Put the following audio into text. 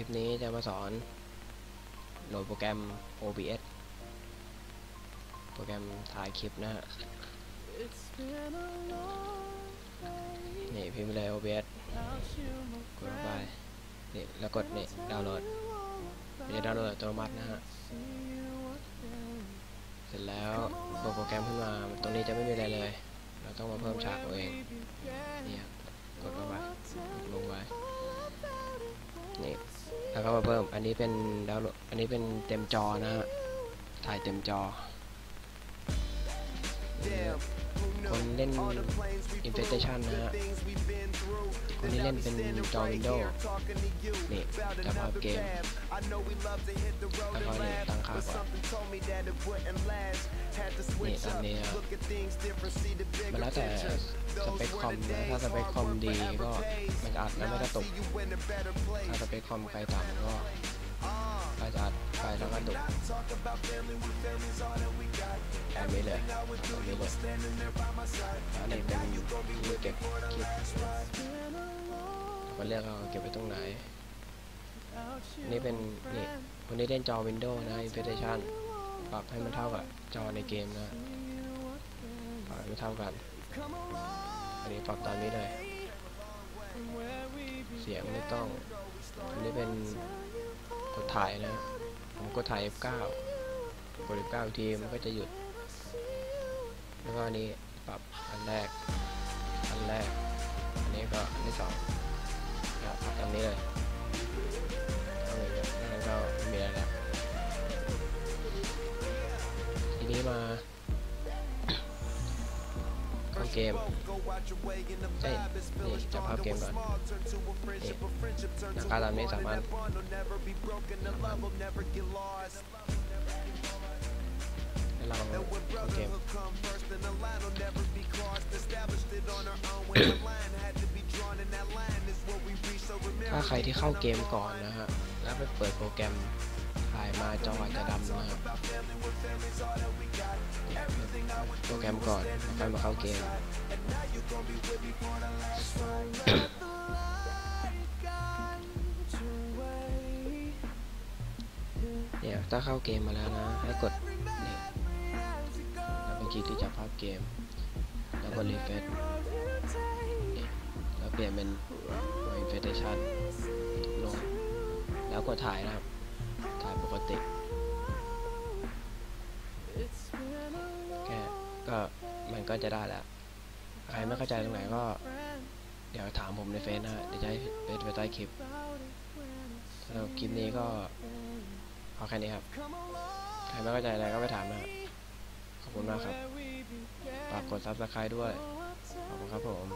ลิปนี้จะมาสอนโหลดโปรแกรม OBS โปรแกรมถ่ายคลิปนะฮะ นี่พิมพ์เลย OBS กดเข้าไปนี่แล้วกดนี่ดาวน์โหลดมันจะดาวน์โหลดอัตโนมัตินะฮะ เสร็จแล้วโปรแกรมขึ้นมา ตรงนี้จะไม่มีอะไรเลย เราต้องมาเพิ่มฉากเอาเองเนี่ แล้วก็มาเพิ่ม อันนี้เป็นดาวน์โหลดอันนี้เป็นเต็มจอนะฮะ ถ่ายเต็มจอ คนเล่น Infestation นะฮะ คนที่เล่นเป็นจอ Windows นี่จะภาพเกมแล้วก็นี่ตั้งค่าก่อนนี่ตอนนี้มันแล้วแต่สเปคคอมนะถ้าสเปคคอมดีก็มันจะอัดแล้วไม่กระตุกถ้าสเปคคอมใครต่ำก็อาจจะอัดไปแล้วก็ตุกแบบนี้เลยแบบนี้เลยอันนี้เป็นเก็บคลิป ก็เลือกเอาเก็บไว้ตรงไหน นี่เป็นนี่คนที่เล่นจอ Windows นะ Infestation ปรับให้มันเท่ากับจอในเกมนะปรับให้มันเท่ากัน อันนี้ปรับตามนี้เลย เสียงไม่ต้อง อันนี้เป็นกดถ่ายนะ ผมกดถ่าย F9 กด F9 ทีมันก็จะหยุด แล้วก็อันนี้ปรับอันแรก อันแรก อันนี้ก็อันที่สอง ตามนี้เลยเอาเลยครับแล้วก็ไม่มีอะไรแล้วทีนี้มาเข้าเกมเอ้ยนี่จะเข้าเกมก่อนนี่นังการตามนี้สามารถให้เราเข้าเกม รที่เข้าเกมก่อนนะฮะ แล้วไปเปิดโปรแกรมถ่ายมาจออาจจะดำนะครับโปรแกรมก่อนแล้วค่อยมาเข้าเกมเนี่ยถ้าเข้าเกมมาแล้วนะ ให้กดนี่แล้วไปคลิกที่จะภาพเกม แล้วกดรีเฟซนี่แล้วเปลี่ยนเป็น Infestation แล้วกดถ่ายนะครับ ถ่ายปกติแค่ก็มันก็จะได้แล้ว ใครไม่เข้าใจตรงไหนก็ เดี๋ยวถามผมในเฟซนะฮะเดี๋ยวจะให้เฟซไว้ใต้คลิปสำหรับคลิปนี้ก็เอาแค่นี้ครับ ใครไม่เข้าใจอะไรก็ไปถามนะฮะขอบคุณมากครับฝากกด subscribe ด้วย ขอบคุณครับผม